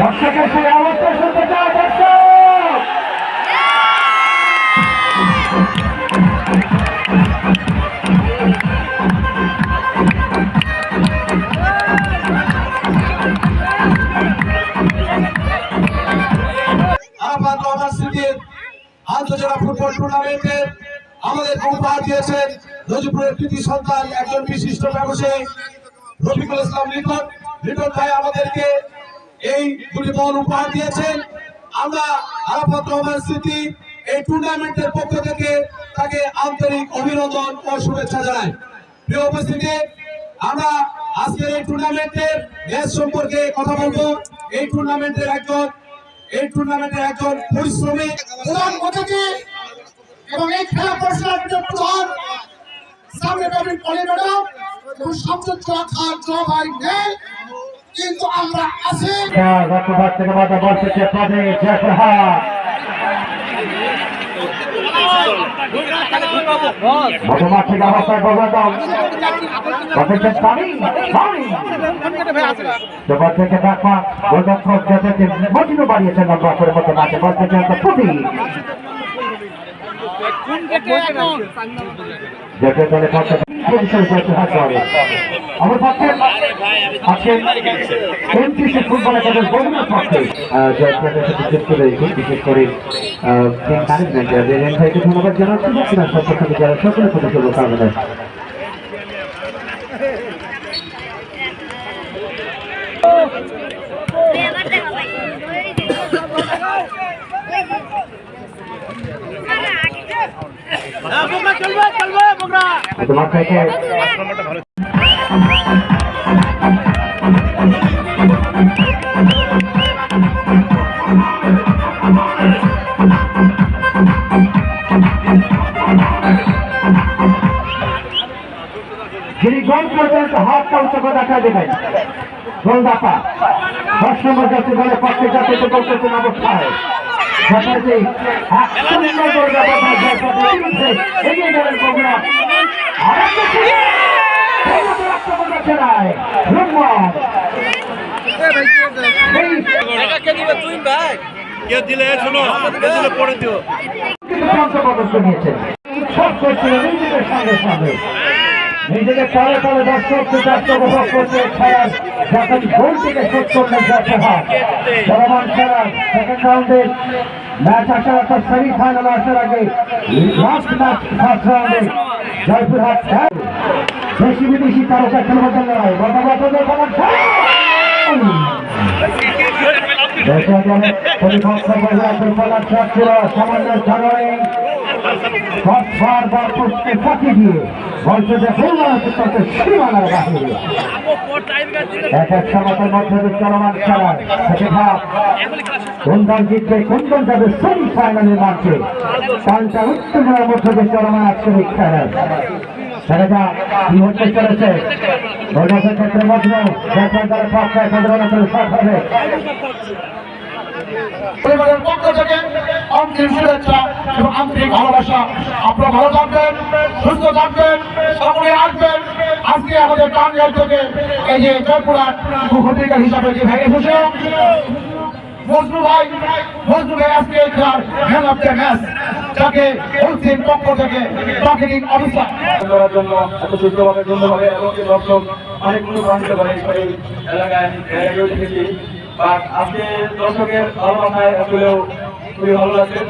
দর্শকের সেই আওয়াজটা শুনতে চাও আন্তর্জাতিক ফুটবল টুর্নামেন্টের আমাদের উপহার দিয়েছেন নজিপুরের কৃতি সন্তান একজন বিশিষ্ট ব্যবসায়ী রফিকুল ইসলাম লিটন। লিটন ভাই আমাদেরকে এই দুটি বল উপহার দিয়েছেন। আমরা আরাফাত রহমান স্মৃতি এই টুর্নামেন্টের পক্ষ থেকে তাকে আন্তরিক অভিনন্দন ও শুভেচ্ছা জানাই। প্রিয় উপস্থিতি, আমরা আজকের এই টুর্নামেন্টের ম্যাচ সম্পর্কে কথা বলব। এই টুর্নামেন্টের একজন এই টুর্নামেন্টের একজন পরিশ্রমী প্রধান অতিথি এবং এই খেলা পরিচালনার সামনে পাবেন পলি ম্যাডাম ভাই কিন্তু আমরা আছি। মধুমার থেকে অবস্থায় বলবাম বসেছেন পানি পানি জগৎ থেকে দেখা গোলরক্ষক যেতে মজিনও বাড়িয়েছেন লম্বা করে মতো মাঠে বল আমার পক্ষে আজকে ফুটবল পক্ষে বিশেষ করে টিম ম্যানেজমেন্ট রেলেন ভাইকে ধন্যবাদ জানাচ্ছি দক্ষিণার পক্ষ যারা সকলে প্রতি শুভকামনা। তোমার থেকে করবেন তো হাতটা উঁচু করে দেখা দেবেন গোলদাতা দশ নম্বর যাচ্ছে বলে পক্ষে যাচ্ছে তো অবস্থায় এগিয়ে গেলেন বগুড়া এই কেউ দিলে শোনো দিলে পরে দিও উৎসব করছিল নিজেদের সঙ্গে সঙ্গে নিজেকে তলে তলে দর্শক চিত্রার্থ উপভোগ করছে খেলার যখন গোল থেকে শেষ করলেন জয়প্রভাত চলমান সামান্য ঝড়ে বারবার পোস্টকে ফাঁকি দিয়ে বলছে যে তাকে সীমানার বাহিরে এক এক সমাজের মধ্যে চলমান খেলা থেকে ভাব। কোন দল জিতবে কোন দল যাবে সেমি ফাইনালের মাঠে পাল্টা উত্তেজনার মধ্যে দিয়ে চলমান আজকের এই খেলা দেখা কি চলেছে? বৈঠকের ক্ষেত্রে মগ্ন দেখা এবং আন্তরিক ভালোবাসা। আপনারা ভালো থাকবেন, সুস্থ থাকবেন, সকলে আসবেন। আজকে আমাদের টাঙ্গাইল থেকে এই যে জয়পুরার মুখতিকা হিসাবে যে ভেঙে বসে দর্শকের ভালোবাসায় আসলেও খুবই ভালো লাগছে।